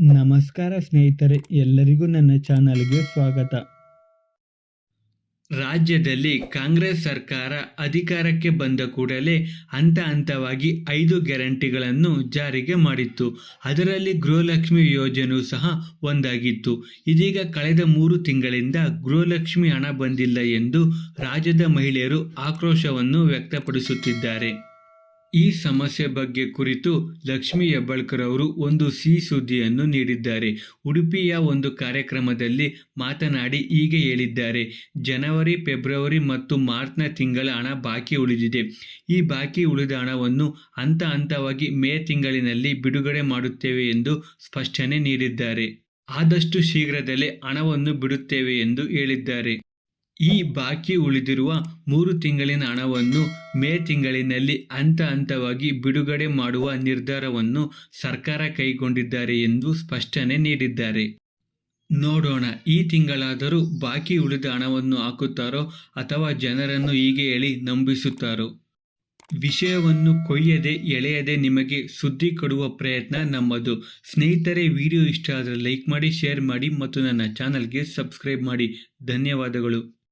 ನಮಸ್ಕಾರ ಸ್ನೇಹಿತರೆ, ಎಲ್ಲರಿಗೂ ನನ್ನ ಚಾನಲ್ಗೆ ಸ್ವಾಗತ. ರಾಜ್ಯದಲ್ಲಿ ಕಾಂಗ್ರೆಸ್ ಸರ್ಕಾರ ಅಧಿಕಾರಕ್ಕೆ ಬಂದ ಕೂಡಲೇ ಹಂತ ಹಂತವಾಗಿ ಐದು ಗ್ಯಾರಂಟಿಗಳನ್ನು ಜಾರಿಗೆ ಮಾಡಿತ್ತು. ಅದರಲ್ಲಿ ಗೃಹಲಕ್ಷ್ಮಿ ಯೋಜನೆಯು ಸಹ ಒಂದಾಗಿತ್ತು. ಇದೀಗ ಕಳೆದ ಮೂರು ತಿಂಗಳಿಂದ ಗೃಹಲಕ್ಷ್ಮಿ ಹಣ ಬಂದಿಲ್ಲ ಎಂದು ರಾಜ್ಯದ ಮಹಿಳೆಯರು ಆಕ್ರೋಶವನ್ನು ವ್ಯಕ್ತಪಡಿಸುತ್ತಿದ್ದಾರೆ. ಈ ಸಮಸ್ಯೆ ಬಗ್ಗೆ ಕುರಿತು ಲಕ್ಷ್ಮೀ ಹೆಬ್ಬಾಳ್ಕರ್ ಅವರು ಒಂದು ಸಿಹಿ ಸುದ್ದಿಯನ್ನು ನೀಡಿದ್ದಾರೆ. ಉಡುಪಿಯ ಒಂದು ಕಾರ್ಯಕ್ರಮದಲ್ಲಿ ಮಾತನಾಡಿ ಹೀಗೆ ಹೇಳಿದ್ದಾರೆ. ಜನವರಿ, ಫೆಬ್ರವರಿ ಮತ್ತು ಮಾರ್ಚ್ನ ತಿಂಗಳ ಹಣ ಬಾಕಿ ಉಳಿದಿದೆ. ಈ ಬಾಕಿ ಉಳಿದ ಹಣವನ್ನು ಹಂತ ಹಂತವಾಗಿ ಮೇ ತಿಂಗಳಿನಲ್ಲಿ ಬಿಡುಗಡೆ ಮಾಡುತ್ತೇವೆ ಎಂದು ಸ್ಪಷ್ಟನೆ ನೀಡಿದ್ದಾರೆ. ಆದಷ್ಟು ಶೀಘ್ರದಲ್ಲೇ ಹಣವನ್ನು ಬಿಡುತ್ತೇವೆ ಎಂದು ಹೇಳಿದ್ದಾರೆ. ಈ ಬಾಕಿ ಉಳಿದಿರುವ ಮೂರು ತಿಂಗಳಿನ ಹಣವನ್ನು ಮೇ ತಿಂಗಳಿನಲ್ಲಿ ಹಂತ ಹಂತವಾಗಿ ಬಿಡುಗಡೆ ಮಾಡುವ ನಿರ್ಧಾರವನ್ನು ಸರ್ಕಾರ ಕೈಗೊಂಡಿದ್ದಾರೆ ಎಂದು ಸ್ಪಷ್ಟನೆ ನೀಡಿದ್ದಾರೆ. ನೋಡೋಣ, ಈ ತಿಂಗಳಾದರೂ ಬಾಕಿ ಉಳಿದ ಹಣವನ್ನು ಹಾಕುತ್ತಾರೋ ಅಥವಾ ಜನರನ್ನು ಹೀಗೆ ಹೇಳಿ ನಂಬಿಸುತ್ತಾರೋ? ವಿಷಯವನ್ನು ಕೊಯ್ಯದೆ ಎಳೆಯದೆ ನಿಮಗೆ ಸುದ್ದಿ ಕೊಡುವ ಪ್ರಯತ್ನ ನಮ್ಮದು. ಸ್ನೇಹಿತರೆ, ವಿಡಿಯೋ ಇಷ್ಟ ಆದರೆ ಲೈಕ್ ಮಾಡಿ, ಶೇರ್ ಮಾಡಿ ಮತ್ತು ನನ್ನ ಚಾನಲ್ಗೆ ಸಬ್ಸ್ಕ್ರೈಬ್ ಮಾಡಿ. ಧನ್ಯವಾದಗಳು.